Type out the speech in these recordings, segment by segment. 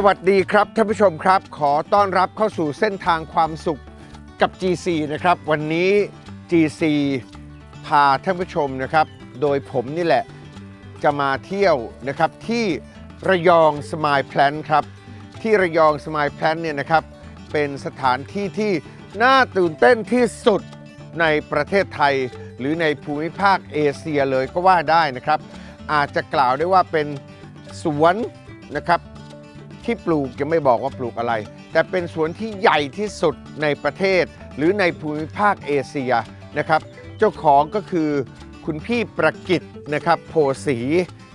สวัสดีครับท่านผู้ชมครับ ขอต้อนรับเข้าสู่เส้นทางความสุขกับ GC นะครับ วันนี้ GC พาท่านผู้ชมนะครับ โดยผมนี่แหละจะมาเที่ยวนะครับที่ระยองสมายแพลนครับ ที่ระยองสมายแพลนเนี่ยนะครับ เป็นสถานที่ที่น่าตื่นเต้นที่สุดในประเทศไทย หรือในภูมิภาคเอเชียเลยก็ว่าได้นะครับ อาจจะกล่าวได้ว่าเป็นสวนนะครับ ที่ปลูกยังไม่บอกว่าปลูกอะไร แต่เป็นสวนที่ใหญ่ที่สุดในประเทศ หรือในภูมิภาคเอเชียนะครับ เจ้าของก็คือคุณพี่ประกิตนะครับโพสี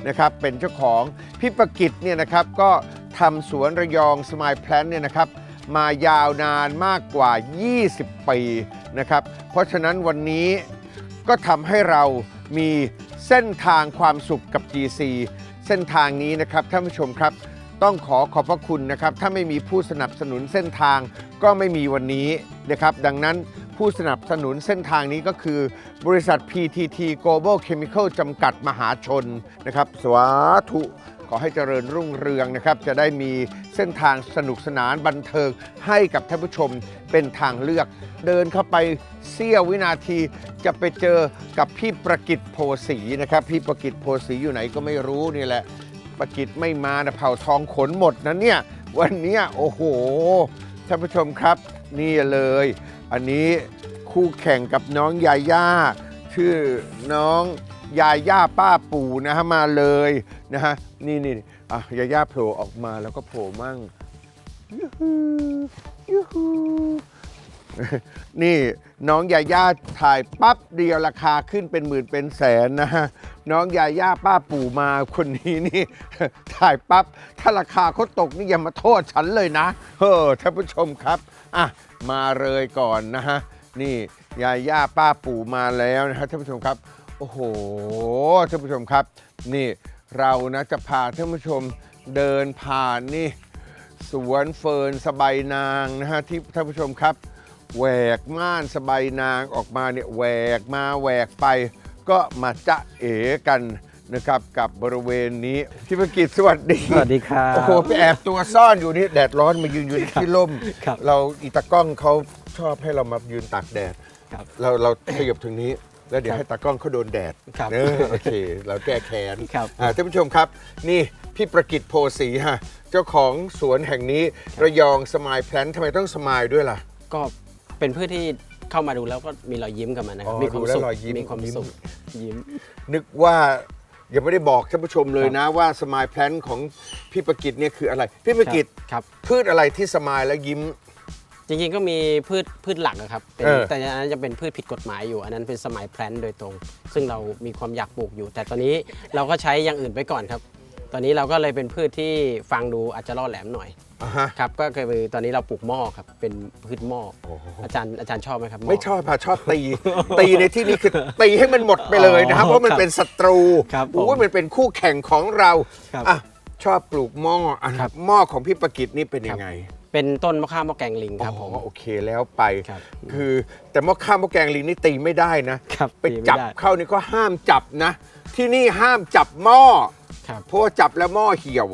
นะครับเป็นเจ้าของพี่ประกิตเนี่ยนะครับก็ทำสวนระยองสมายแพลนเนี่ยนะครับมายาวนานมากกว่า 20 ปีนะครับ เพราะฉะนั้นวันนี้ก็ทำให้เรามีเส้นทางความสุขกับ GC เส้นทางนี้นะครับท่านผู้ชมครับ ต้องขอขอบพระคุณนะครับ ถ้าไม่มีผู้สนับสนุนเส้นทางก็ไม่มีวันนี้นะครับ ดังนั้นผู้สนับสนุนเส้นทางนี้ก็คือ บริษัท PTT Global Chemical จำกัดมหาชนนะครับ สวาธุขอให้เจริญรุ่งเรืองนะครับ จะได้มีเส้นทางสนุกสนานบันเทิงให้กับท่านผู้ชมเป็นทางเลือก เดินเข้าไปเสี้ยววินาทีจะไปเจอกับพี่ประกิตโพสีนะครับ พี่ประกิตโพสีอยู่ไหนก็ไม่รู้นี่แหละ ประกิตไม่มานะเผ่าทองขนหมดนะเนี่ย วันนี้โอ้โหท่านผู้ชมครับ นี่เลย อันนี้คู่แข่งกับน้องยาย่าชื่อน้องยาย่าป้าปู่นะฮะมาเลยนะฮะนี่นี่อะยาย่าโผล่ออกมาแล้วก็โผล่มั่งยูฮูยูฮู นี่น้องยาย่าถ่ายปั๊บเดียวราคาขึ้นเป็นหมื่นเป็นแสนนะฮะน้องยาย่าป้าปู่มาคนนี้นี่ ถ่ายปั๊บถ้าราคาเขาตกนี่อย่ามาโทษฉันเลยนะเฮ้อท่านผู้ชมครับอะมาเลยก่อนนะฮะนี่ยาย่าป้าปู่มาแล้วนะฮะท่านผู้ชมครับ โอ้โหท่านผู้ชมครับ นี่เรานะจะพาท่านผู้ชมเดินผ่านนี่ สวนเฟิร์นสบายนางนะฮะที่ท่านผู้ชมครับ แหวกม่านสบายนางออกมาเนี่ยแหวกมาแหวกไป ก็มาจะเอ๋กันนะครับกับบริเวณนี้พี่ประกิตสวัสดีสวัสดีครับโอ้โหไปแอบตัวซ่อนอยู่นี่แดดร้อนมายืนอยู่ที่ร่ม ครับเราอีตากล้องเขาชอบให้เรามายืนตากแดด ครับ เราเราขยับทางนี้ แล้วเดี๋ยวครับให้ตากล้องเขาโดนแดดครับเออโอเค เราแก้แค้นครับ อ่าท่านผู้ชมครับ นี่พี่ประกิตโพสีฮะเจ้าของสวนแห่งนี้ระยองสมายแพลนทำไมต้องสมายด้วยล่ะ ก็ เป็นพืชที่เข้ามาดูแล้วก็มีรอยยิ้มกับมันนะครัอ๋บอมีความดูแล้วสุขรอยยิ้ม มีความยิ้มสุขยิ้ม นึกว่ายังไม่ได้บอกท่านผู้ชมเลยนะว่าสมายแพลนของพี่ประกิตเนี่ยคืออะไร พี่ประกิตครับ พืชอะไรที่สมายแล้วยิ้ม จริงๆก็มีพืชพืชหลักอะครับเป็นเออ แต่อันนั้นจะเป็นพืชผิดกฎหมายอยู่ อันนั้นเป็นสมัยแพลนโดยตรง ซึ่งเรามีความอยากปลูกอยู่ แต่ตอนนี้เราก็ใช้อย่างอื่นไปก่อนครับ ตอนนี้เราก็เลยเป็นพืชที่ฟังดูอาจจะล่อแหลมหน่อยอ่าฮะ ครับก็คือตอนนี้เราปลูกหม้อครับเป็นพืชหม้อโอ้โห อาจารย์อาจารย์ชอบไหมครับห ไม่ชอบค่ะชอบตี ตีในที่นี้คือตีให้มันหมดไปเลยนะครับ อ๋อเพราะมันครับเป็นศัตรูครับผมโอ้ยมันเป็นคู่แข่งของเราครับอะชอบปลูกหม้ออะครับ หม้อของพี่ประกิตนี่เป็นยังไงเป็นต้นมะข่าหม้อแกงลิงครับผม อ๋อโอเคแล้วไป ครับคือแต่หม้อข้าวหม้อแกงลิงนี่ตีไม่ได้นะครับไปตีไม่จับได้ เข้านี่ก็ห้ามจับนะ ที่นี่ห้ามจับหม้อครับ เพราะว่าจับแล้วหม้อเหี่ยว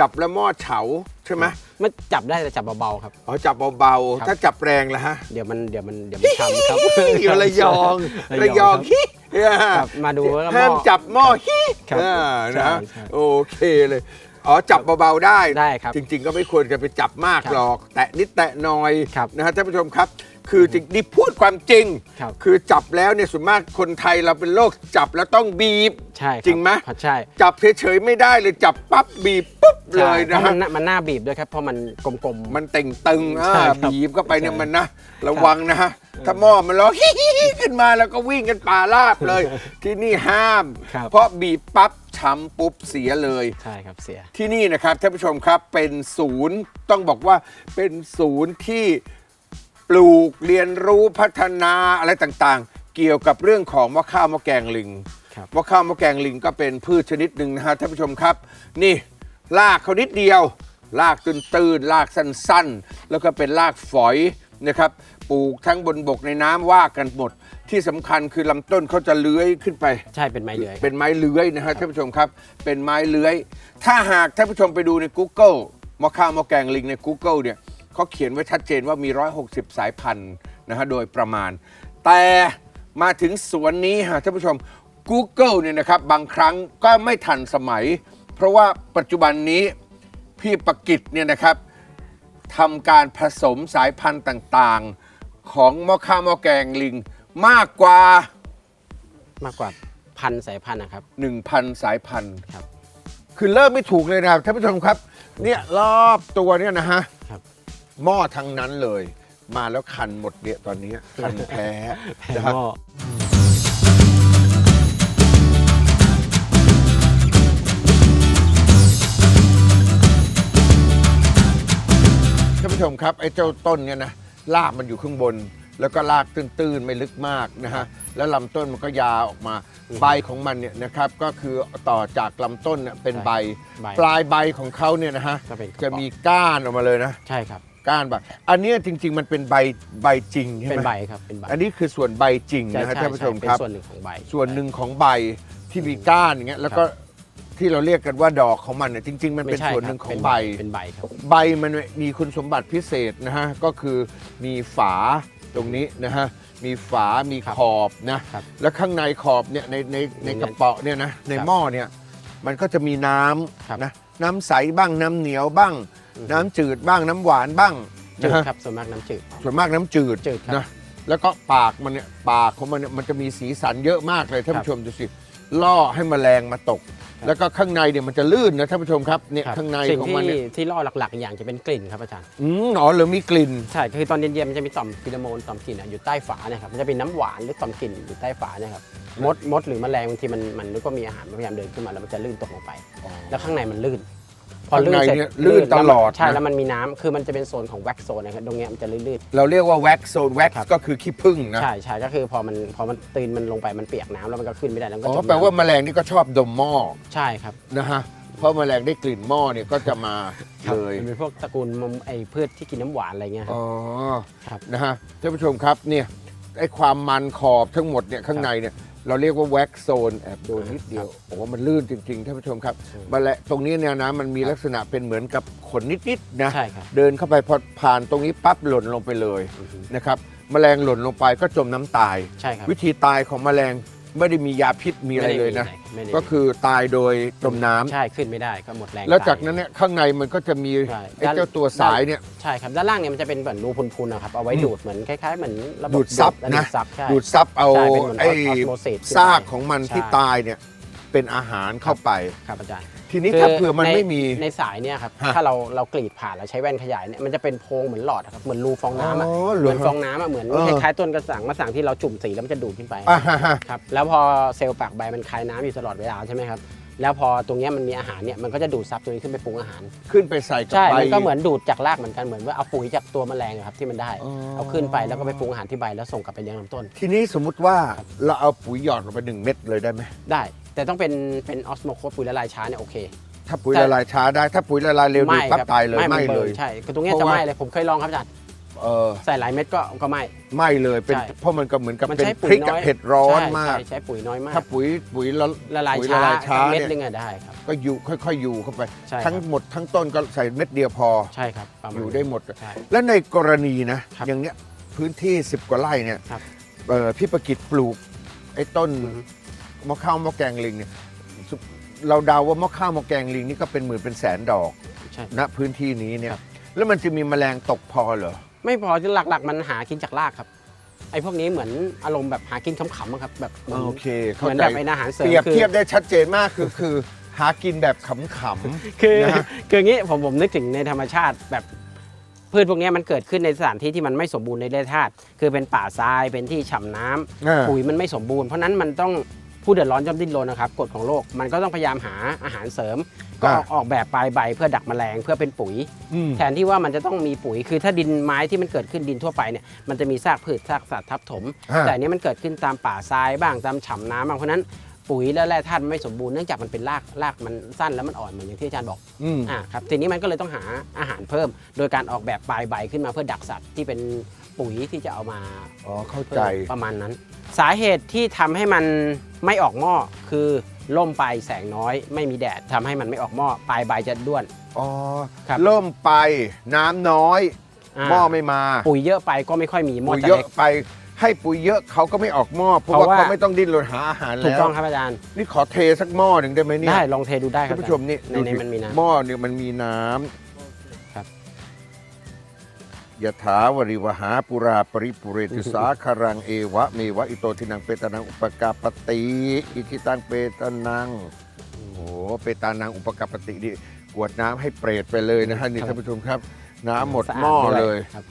จับแล้วหม้อเฉาใช่ไหมไม่จับได้แต่จับเบาๆครับ อ๋อจับเบาครับ ๆ ถ้าจับแรงละฮะเดี๋ยวมันเดี๋ยวมันเดี๋ยวมันช้ำครับ อยู่ระยองระยองครับฮิเออครับมาดูแล้วก็ห้ามหม้อจับหม้อฮิครับเออใช่นะใช่โอเคเลย อ๋อจับเบาๆได้ ได้ครับจริง ๆ ก็ไม่ควรจะไปจับมากครับหรอก แตะนิดแตะหน่อยครับ นะฮะท่านผู้ชมครับ คือจริงนี่พูดความจริง ครับ คือจับแล้วเนี่ยส่วนมากคนไทยเราเป็นโรคจับแล้วต้องบีบ ใช่คบจริงไหม ครับใช่จับเฉยๆไม่ได้เลยจับปั๊บบีบปุ๊บเลใช่ยเพนะราะมัฮะ นน่ามันหน้าบีบด้วยครับ เพราะมันกลมๆมันเต่งตึงอ่าใช่ครับบีบเข้าไปเนี่ยใช่มันนะ ระวังนะฮะ ถ้าหม้อมันร้องขึ้นมาแล้วก็วิ่งกันป่าราบเลย ที่นี่ห้าม ครับเพราะบีบปั๊บช้ำปุ๊บเสียเลยใช่ครับเสีย ที่นี่นะครับท่านผู้ชมครับเป็นศูนย์ต้องบอกว่าเป็นศูนย์ที่ ปลูกเรียนรู้พัฒนาอะไรต่างๆ เกี่ยวกับเรื่องของมะข้าวมะแกงลิงครับมะข้าวมะแกงลิงก็เป็นพืชชนิดหนึ่งนะฮะท่านผู้ชมครับ นี่รากเขานิดเดียวรากตื้นๆรากสั้นๆ แล้วก็เป็นรากฝอยนะครับปลูกทั้งบนบกในน้ำว่ากันหมด ที่สำคัญคือลำต้นเขาจะเลื้อยขึ้นไป ใช่เป็นไม้เลื้อย เป็นไม้เลื้อยนะฮะท่านผู้ชมครับ เป็นไม้เลื้อย ถ้าหากท่านผู้ชมไปดูใน Google มอข้าวมอแกงลิงใน Google เนี่ย เขาเขียนไว้ชัดเจนว่ามี 160 สายพันธุ์นะฮะโดยประมาณ แต่มาถึงสวนนี้ฮะท่านผู้ชม Google เนี่ยนะครับบางครั้งก็ไม่ทันสมัย เพราะว่าปัจจุบันนี้พี่ประกิตเนี่ยนะครับทำการผสมสายพันธุ์ต่างๆ ของมอข้าวมอแกงลิงมากกว่า มากกว่าพันสายพันธุ์นะครับ 1,000 สายพันธุ์ครับคือเริ่มไม่ถูกเลยนะครับท่านผู้ชมครับ เนี่ยรอบตัวเนี่ยนะฮะครับ หม้อทั้งนั้นเลย มาแล้วคันหมดเนี่ยตอนนี้คันแพ้แผ่นะหฮะม้อท่านผู้ชมครับไอ้เจ้าต้นเนี่ยนะรากมันอยู่ข้างบน แล้วก็รากตื้นๆ ไม่ลึกมากนะฮะแล้วลำต้นมันก็ยาวออกมา ใบของมันเนี่ยนะครับก็คือต่อจากลำต้นเนี่ยเป็นใบใบปลายใบของเขาเนี่ยนะฮะก็เป็นจะมีก้านออกมาเลยนะ ใช่ครับ ก้านใบอันเนี้ยจริง ๆ มันเป็นใบใบจริงใช่ไหมเป็นใบครับเป็นใบอันนี้คือส่วนใบจริงใช่นะฮะใช่ท่านผู้ชมใเป็นครับส่วนหนึ่งของใบส่วนหนึ่งของใบที่มีก้านอย่างเงี้ยแล้วก็ที่เราเรียกกันว่าดอกของมันเนี่ยจริง ๆ มันเป็นไม่ใช่ส่วนหครับนึ่งของเป็นใบ เป็นใบครับ ใบมันมีคุณสมบัติพิเศษนะฮะ ก็คือมีฝาตรงนี้นะฮะ มีฝา มีครับขอบนะ ครับแล้วข้างในขอบเนี่ยในในในในกระเป๋าเนี่ยนะ ในครับหม้อเนี่ย มันก็จะมีน้ครับำนะ น้ำใสบ้างน้ำเหนียวบ้างอือฮึ น้ำจืดบ้างน้ำหวานบ้างจืนะดฮะครับส่วนมากน้ำจืด ส่วนมากน้ำจืดจืดครับนะแล้วก็ปากมันเนี่ยปากของมันเนี่ยมันจะมีสีสันเยอะมากเลยท่านครับผู้ชมดูสิล่อให้แมลงมาตก ครับแล้วก็ข้างในเนี่ยมันจะลื่นนะท่านผู้ชมครับเนี่ยครับข้างในสิ่งของที่มันเนี่ยที่ล่อหลักๆอีกอย่างจะเป็นกลิ่นครับอาจารย์ อืมอ๋อหรือมีกลิ่น ใช่คือตอนเย็นๆมันจะมีต่อมฟิโรโมนต่อมกลิ่นอะอยู่ใต้ฝาเนี่ยครับมันจะเป็นน้ำหวานหรือต่อมกลิ่นอยู่ใต้ฝาเนี่ยครับมดมดหรือแมลงบางทีมันมันนึกว่ามีอาหารมันพยายามเดินขึ้นมาแล้วมันจะลื่นตกลงไป แล้วข้างในมันลื่น ข้างในสร็จเนี่ยลื่นตลอดใช่นะ แล้วมันมีน้ำคือมันจะเป็นโซนของแว็กโซนนะครับตรงเนี้ยมันจะลื่น เราเรียกว่าแว็กโซนแว็กครับ ก็คือขี้ผึ้งๆนะใช่ใช่ก็คือพอมันพอมันตีนมันลงไปมันเปียกน้ำแล้วมันก็ขึ้นไม่ได้แล้วมันอ๋ก็อจมแปลว่าน้แมลงนี่ก็ชอบดมหม้อำใช่ครับนะฮะเพราะแมลงได้กลิ่นหม้อเนี่ยก็จะมาครับเลยมันเป็นพวกตระกูลมไอ้พืชที่กินน้ำหวานอะไรเงี้ยครับ อ๋อครับ นะฮะท่านผู้ชมครับเนี่ยไอ้ความมันขอบทั้งหมดเนี่ยข้างในเนี่ย เราเรียกว่าแว็กโซนแอบโดนนิดเดียวโอ้มันลื่นจริงๆท่านผู้ชมครับแมลงตรงนี้เนี่ยนะมันมีลักษณะเป็นเหมือนกับขนนิดๆนะใช่ครับ เดินเข้าไปพอผ่านตรงนี้ปั๊บหล่นลงไปเลยอือฮึนะครับแมลงหล่นลงไปก็จมน้ำตาย ใช่ครับ วิธีตายของแมลง ไม่ได้มียาพิษมีอะไรเลยนะ ไม่ได้มีก็คือตายโดยจมน้ำใช่ขึ้นไม่ได้ก็หมดแรงแล้วจากตยนั้นเนี่ยข้างในมันก็จะมีใช่ไอ้เจ้าตัวสายเนี่ย ใช่ครับด้านล่างเนี่ยมันจะเป็นเหมือนรูพุนๆนะครับเอาไว้อืมดูดเหมือนคล้ายๆเหมือนระบบดูดซับและนะ ดูดซับใช่ ดูดซับเอาใช่เป็นเหมือนไอ้ osmosis ขึ้นไปซากของมันที่ใช่ ตายเนี่ยเป็นอาหารเข้าไป ครับอาจารย์ ทีนี้คืถ้าเผื่อมันในไม่มีในสายเนี่ยครับ ฮะถ้าเราเรากรีดผ่านแล้วใช้แว่นขยายเนี่ยมันจะเป็นโพรงเหมือนหลอดอะครับเหมือนรูฟองน้ำอะอ๋อเหรอเหมือนฟองน้ำอะเหมือนเออ คล้ายๆต้นกระสังมะสังที่เราจุ่มสีแล้วมันจะดูดขึ้นไปอ่าฮะฮะ ครับแล้วพอเซลล์ปากใบมันคายน้ำอยู่ตลอดเวลาใช่ไหมครับแล้วพอตรงเนี้ยมันมีอาหารเนี่ยมันก็จะดูดซับตัวนี้ขึ้นไปปรุงอาหาร ขึ้นไปใส่กับใช่ ใบ มันก็เหมือนดูดจากรากเหมือนกัน เหมือนว่าเอาปุ๋ยจากตัวแมลงอะครับที่มันได้ อ๋อ เอาขึ้นไปแล้วก็ไปปรุงอาหารที่ใบแล้วส่งกลับไปเลี้ยงลำต้น ทีนี้สมมุติว่าเราเอาปุ๋ยหยอดลงไปหนึ่งเม็ดเลยได้ไหมได้ แต่ต้องเป็นเป็นออสโมโคสปุ๋ยละลายช้าเนี่ยโอเค ถ้าปุ๋ยแต่ละลายช้าได้ ถ้าปุ๋ยละลายเร็วดูดปั๊บครับตายเลยไม่ไม่นเลยใช่คือตรงเนี้ยเพจะราะว่าไหม่เลยผมเคยลองครับอาจารย์เออใส่หลายเม็ดก็ก็ไหม่ไม่เลยเป็นใช่เพราะมันก็เหมือนกับมันเป็นใช้พปุ๋ริยกน้กับอยเผ็ดร้อนใช่มากใช่ใช้ปุ๋ยน้อยมากถ้าปุ๋ยปุ๋ยละละลายปุ๋ยช้าละลายช้าเม็ดเนี่ยนึงอะได้ครับก็อยู่ค่อยๆอยู่เข้าไปใช่ครับทั้งหมดทั้งต้นก็ใส่เม็ดเดียวพอใช่ครับประมาณอยู่ได้หมดใช่แล้วในกรณีนะครับอย่างเนี้ยพื้นที่ 10 กว่าไร่เนี่ยครับเอ่อพี่ประกิตปลูกไอ้ต้น อือฮึมะข้าวมะแกงลิงเนี่ยสุเราเดาว่ามะข้าวมะแกงลิงนี่ก็เป็นหมื่นเป็นแสนดอกใช่ ณพื้นที่นี้เนี่ยครับ แล้วมันจะมีแมลงตกพอเหรอไม่พอที่หลักๆ มันหากินจากรากครับ ไอ้พวกนี้เหมือนอารมณ์แบบหากินขำๆอะครับแบบเหมือนโอเคเหเข้ามือนใจแบบเป็นอาหารเสริมเปรียบคือ เทียบได้ชัดเจนมากคือคือหากินแบบขำๆคือนะฮะ คืออย่างนี้ผมผมนึกถึงในธรรมชาติแบบพืชพวกนี้มันเกิดขึ้นในสถานที่ที่มันไม่สมบูรณ์ในแร่ธาตุคือเป็นป่าทรายเป็นที่ฉ่ำน้ำอ่า ปุ๋ยมันไม่สมบูรณ์เพราะนั้นมันต้อง ผู้เดือดร้อนย่อมดิ้นรนนะครับกฎของโลกมันก็ต้องพยายามหาอาหารเสริม ก็ออกออกแบบปลายใบเพื่อดักแมลงเพื่อเป็นปุ๋ยอืมแทนที่ว่ามันจะต้องมีปุ๋ยคือถ้าดินไม้ที่มันเกิดขึ้นดินทั่วไปเนี่ยมันจะมีซากพืชซากสัตว์ทับถมฮะแต่อันนี้มันเกิดขึ้นตามป่าทรายบ้างตามฉ่ำน้ำบ้างเพราะฉะนั้นปุ๋ยและแร่ธาตุมันไม่สมบูรณ์เนื่องจากมันเป็นรากรากมันสั้นแล้วมันอ่อนเหมือนอย่างที่อาจารย์บอกอืมอ่าครับทีนี้มันก็เลยต้องหาอาหารเพิ่ม โดยการออกแบบปลายใบขึ้นมาเพื่อดักสัตว์ที่เป็น ปุ๋ยที่จะเอามาอ๋อเข้าเพิ่ใจมประมาณนั้น สาเหตุที่ทำให้มันไม่ออกหม้อคือล่มไปแสงน้อย ไม่มีแดดทำให้มันไม่ออกหม้อปลายใบจะด้วน อ๋อครับ เริ่มไปน้ำน้อยาหม้อไม่มาปุ๋ยเยอะไปก็ไม่ค่อยมีหม้อปุ๋ยจะเยอะเล็ก ไป ให้ปุ๋ยเยอะเขาก็ไม่ออกหม้อเพราะเพราะว่าว่า เขาไม่ต้องดิ้นรนหาอาหารถูกแล้วต้องครับอาจารย์ นี่ขอเทสักหม้อหนึ่งได้ไหมเนี่ยได้ลองเทดูได้ครัท่าบนผู้ชมนี่ในดูในสิมันมีน้หม้อเนี่ยมันมีน้ำครับ ยะถาวริวหาปุราปริปุเรติสาคารังเอวะเมวะอิโตทินังเปตานังอุปกาปติอิทิตังเปตานังโอ้โหเปตานังอุปกาปตินี่กวดน้ำให้เปรตไปเลยนะฮะนี่ท่านผู้ชมครับ น้ำหมดสะาหม้อด้วเลย ครับ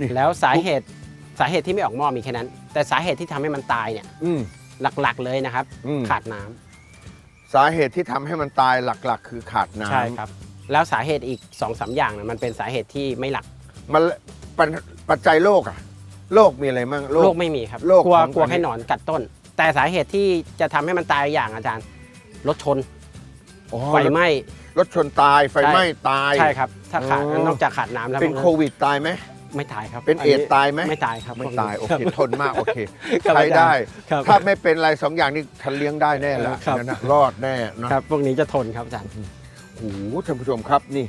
นี่ แล้วสาเหตุสาเหตุที่ไม่ออกหม้อมีแค่นั้น แต่สาเหตุที่ทำให้มันตายเนี่ยอืม หลักๆเลยนะครับ อืม ขาดน้ำสาเหตุที่ทำให้มันตายหลักๆ คือขาดน้ำใช่ครับ แล้วสาเหตุอีก2อสาอย่างเนี่ยมันเป็นสาเหตุที่ไม่หลัก มันปัญปัจจัยโรคอะโรคมีอะไรมั่ง โรคไม่มีครับโรคกลัวของกลัวอันนี้ให้หนอนกัดต้น แต่สาเหตุที่จะทำให้มันตายอย่างอาจารย์รถชนอ๋อไฟไหม้ รถชนตายไฟใช่ ไหม้ตาย ใช่ครับ ถ้าขาดอ๋อ นอกจากขาดน้ำแล้วเป็นพวกโควิดตายไหมไม่ตายครับเป็นเอดส์ตายไหมไม่ตายครับไม่พวกนี้ตายโอรับเคทนมากโอเคครับใช้ได้ ครับ ถ้าไม่เป็นอะไรสองอย่างนี้ฉันเลี้ยงได้แน่ละครับ นั่นนะรอดแน่นะ ครับพวกนี้จะทนครับอาจารย์โอ้โหท่านผู้ชมครับนี่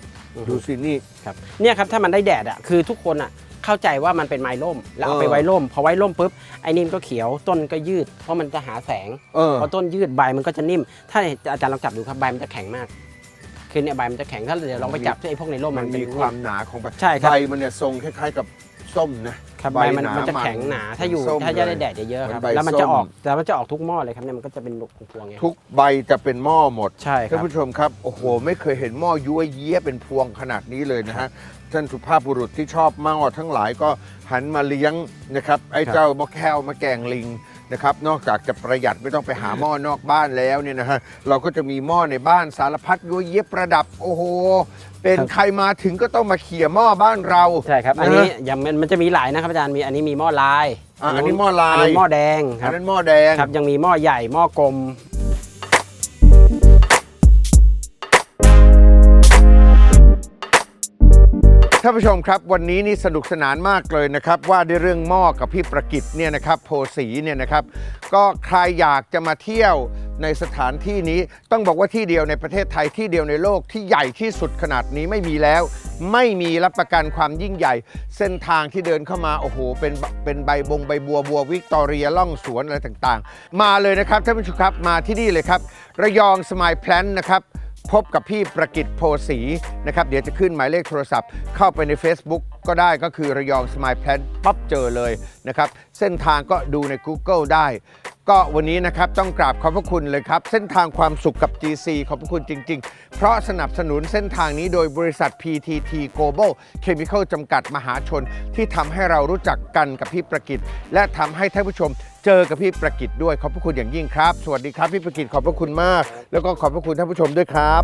ดูสินี่ครับเนี่ยครับถ้ามันได้แดดอะคือทุกคนอะเข้าใจว่ามันเป็นไม้ร่ม แล้วเอาเออไปไว้ร่มพอไว้ร่มปุ๊บไอ้นี่มันก็เขียวต้นก็ยืด เพราะมันจะหาแสงเออพอต้นยืดใบมันก็จะนิ่ม ถ้าอาจารย์ลองจับดูครับใบมันจะแข็งมากคือเนี่ยใบมันจะแข็งถ้าเดี๋ยวลองไปจับที่ไอ้พวกในร่มมัมันนเป็นมีความหนาของใบใช่ครับใบมันเนี่ยทรงคล้ายๆกับ ส้มนะ ครับใบมันหามันจะแข็งหนาถ้าอยู่ส้มถ้าจะได้เลยแดดเยอะๆครับเหมือนใบแล้วมันจะส้มออกแล้วมันจะออกทุกหม้อเลยครับเนี่ยมันก็จะเป็นพวงๆไงทุกใบจะเป็นหม้อหมดใช่คท่านรับผู้ชมครับโอ้โห ไม่เคยเห็นหม้อยัวเยี้ยเป็นพวงขนาดนี้เลยนะฮะท่านสุภาพบุรุษที่ชอบหม้อทั้งหลายก็หันมาเลี้ยงนะครับไอ้ครับเจ้ามะแค้วมะแกงลิง นะครับนอกจากจะประหยัดไม่ต้องไปหาหม้อนอกบ้านแล้วเนี่ยนะฮะเราก็จะมีหม้อในบ้านสารพัดยัวเยี้ยประดับโอ้โหเป็นใครมาถึงก็ต้องมาเขี่ยหม้อบ้านเราใช่ครับ อันนี้ะฮะยังมันมันจะมีหลายนะครับอาจารย์มีอันนี้มีหม้อลายอะอันนี้หม้อลายอันนี้หม้อแดงคอัรันบนั้นหม้อแดงครับยังมีหม้อใหญ่หม้อกลม ท่านผู้ชมครับวันนี้นี่สนุกสนานมากเลยนะครับ ว่าด้วยเรื่องหม้อกับพี่ประกิตเนี่ยนะครับโพสีเนี่ยนะครับก็ใครอยากจะมาเที่ยวในสถานที่นี้ต้องบอกว่าที่เดียวในประเทศไทยที่เดียวในโลกที่ใหญ่ที่สุดขนาดนี้ไม่มีแล้ว ไม่มีรับประกันความยิ่งใหญ่ เส้นทางที่เดินเข้ามาโอ้โหเป็นเป็นใบบงใบบัวบัววิกตอเรียล่องสวนอะไรต่างๆ มาเลยนะครับท่านผู้ชมครับมาที่นี่เลยครับ ระยองสมายแพลนนะครับ พบกับพี่ประกิตโพสีนะครับ เดี๋ยวจะขึ้นหมายเลขโทรศัพท์ เข้าไปใน Facebook ก็ได้ก็คือระยองสมายแพลนปั๊บเจอเลยนะครับ เส้นทางก็ดูใน Google ได้ ก็วันนี้นะครับต้องกราบขอบพระคุณเลยครับ เส้นทางความสุขกับ GC ขอบพระคุณจริง ๆ เพราะสนับสนุนเส้นทางนี้โดยบริษัท PTT Global Chemical จำกัดมหาชน ที่ทำให้เรารู้จักกันกับพี่ประกิตและทำให้ท่านผู้ชมเจอกับพี่ประกิตด้วยขอบพระคุณอย่างยิ่งครับ สวัสดีครับพี่ประกิตขอบพระคุณมาก แล้วก็ขอบพระคุณท่านผู้ชมด้วยครับ